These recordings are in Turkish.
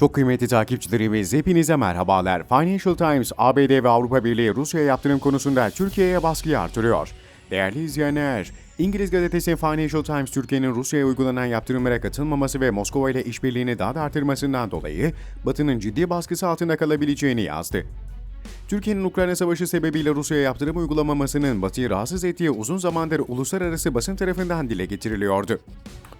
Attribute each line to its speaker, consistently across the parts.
Speaker 1: Çok kıymetli takipçilerimiz hepinize merhabalar. Financial Times, ABD ve Avrupa Birliği Rusya'ya yaptırım konusunda Türkiye'ye baskıyı artırıyor. Değerli izleyenler, İngiliz gazetesi Financial Times Türkiye'nin Rusya'ya uygulanan yaptırımlara katılmaması ve Moskova ile işbirliğini daha da artırmasından dolayı Batı'nın ciddi baskısı altında kalabileceğini yazdı. Türkiye'nin Ukrayna Savaşı sebebiyle Rusya'ya yaptırım uygulamamasının Batı'yı rahatsız ettiği uzun zamandır uluslararası basın tarafından dile getiriliyordu.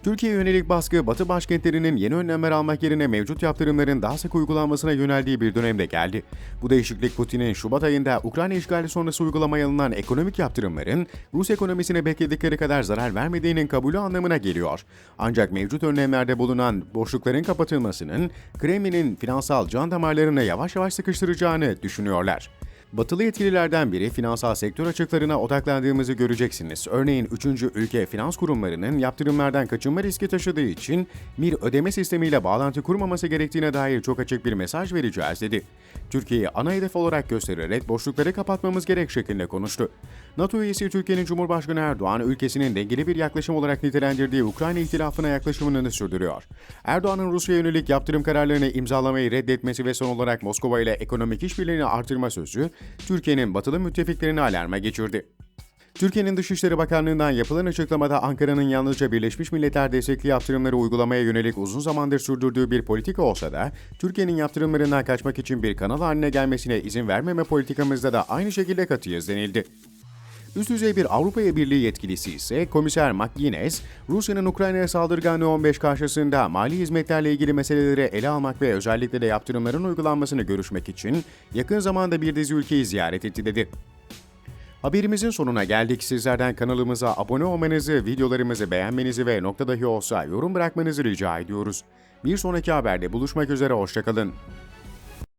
Speaker 1: Türkiye yönelik baskı, Batı başkentlerinin yeni önlemler almak yerine mevcut yaptırımların daha sık uygulanmasına yöneldiği bir dönemde geldi. Bu değişiklik Putin'in Şubat ayında Ukrayna işgali sonrası uygulamaya alınan ekonomik yaptırımların Rus ekonomisine bekledikleri kadar zarar vermediğinin kabulü anlamına geliyor. Ancak mevcut önlemlerde bulunan boşlukların kapatılmasının Kremlin'in finansal can damarlarını yavaş yavaş sıkıştıracağını düşünüyorlar. Batılı yetkililerden biri finansal sektör açıklarına odaklandığımızı göreceksiniz. Örneğin 3. ülke finans kurumlarının yaptırımlardan kaçınma riski taşıdığı için bir ödeme sistemiyle bağlantı kurmaması gerektiğine dair çok açık bir mesaj vereceğiz dedi. Türkiye'yi ana hedef olarak göstererek boşlukları kapatmamız gerek şeklinde konuştu. NATO üyesi Türkiye'nin Cumhurbaşkanı Erdoğan ülkesinin dengeli bir yaklaşım olarak nitelendirdiği Ukrayna ihtilafına yaklaşımını sürdürüyor. Erdoğan'ın Rusya yönelik yaptırım kararlarını imzalamayı reddetmesi ve son olarak Moskova ile ekonomik işbirliğini artırma sözü Türkiye'nin batılı müttefiklerini alarma geçirdi. Türkiye'nin Dışişleri Bakanlığı'ndan yapılan açıklamada Ankara'nın yalnızca Birleşmiş Milletler destekli yaptırımları uygulamaya yönelik uzun zamandır sürdürdüğü bir politika olsa da, Türkiye'nin yaptırımlarından kaçmak için bir kanal haline gelmesine izin vermeme politikamızda da aynı şekilde katıyız denildi. Üst düzey bir Avrupa Birliği yetkilisi ise Komiser McGuinness, Rusya'nın Ukrayna'ya saldırganlığı 15 karşısında mali hizmetlerle ilgili meseleleri ele almak ve özellikle de yaptırımların uygulanmasını görüşmek için yakın zamanda bir dizi ülkeyi ziyaret etti dedi. Haberimizin sonuna geldik. Sizlerden kanalımıza abone olmanızı, videolarımızı beğenmenizi ve nokta dahi olsa yorum bırakmanızı rica ediyoruz. Bir sonraki haberde buluşmak üzere, hoşçakalın.